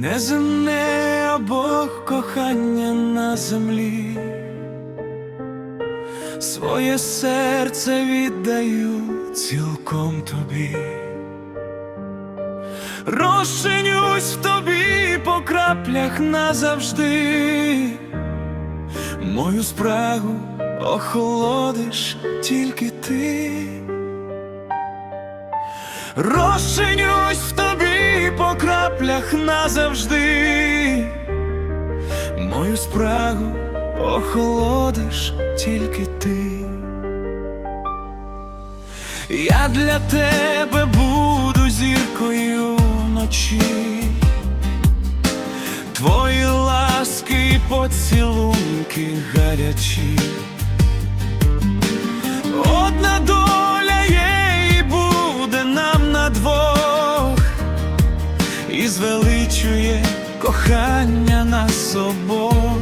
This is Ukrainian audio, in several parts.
Неземне Бог кохання на землі, своє серце віддаю цілком тобі, розчинюсь в тобі по краплях назавжди, мою спрагу охолодиш тільки ти. Розчинюсь в тобі краплях назавжди, мою спрагу охолодиш тільки ти. Я для тебе буду зіркою вночі, твої ласки поцілунки гарячі. Кохання нас обох.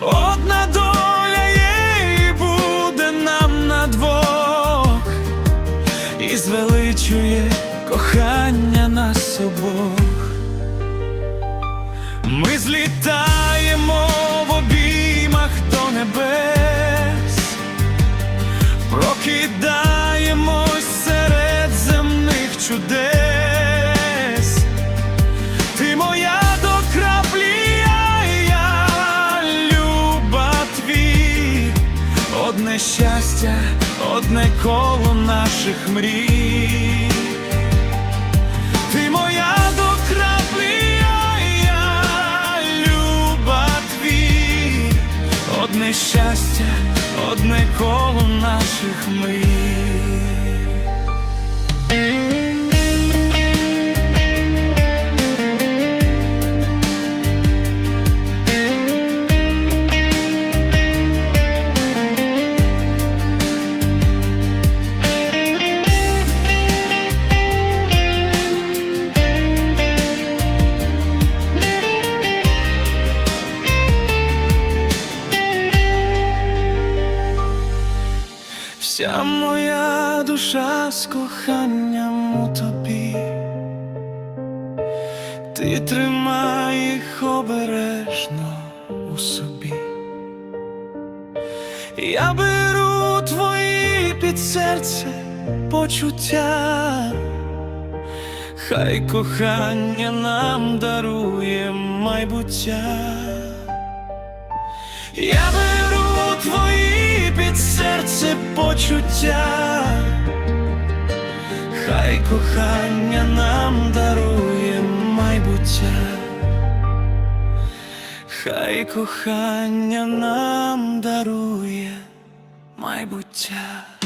Одна доля і буде нам на двох, і звеличує кохання нас обох. Ми злітаємо в обіймах до небес, одне щастя, одне коло наших мрій. Ти моя до краплі, я люба твій, одне щастя, одне коло наших мрій. Вся моя душа з коханням у тобі, ти тримай їх обережно у собі. Я беру твої під серце почуття, хай кохання нам дарує майбуття. Я беру почуття, хай кохання нам дарує майбуття, хай кохання нам дарує майбуття.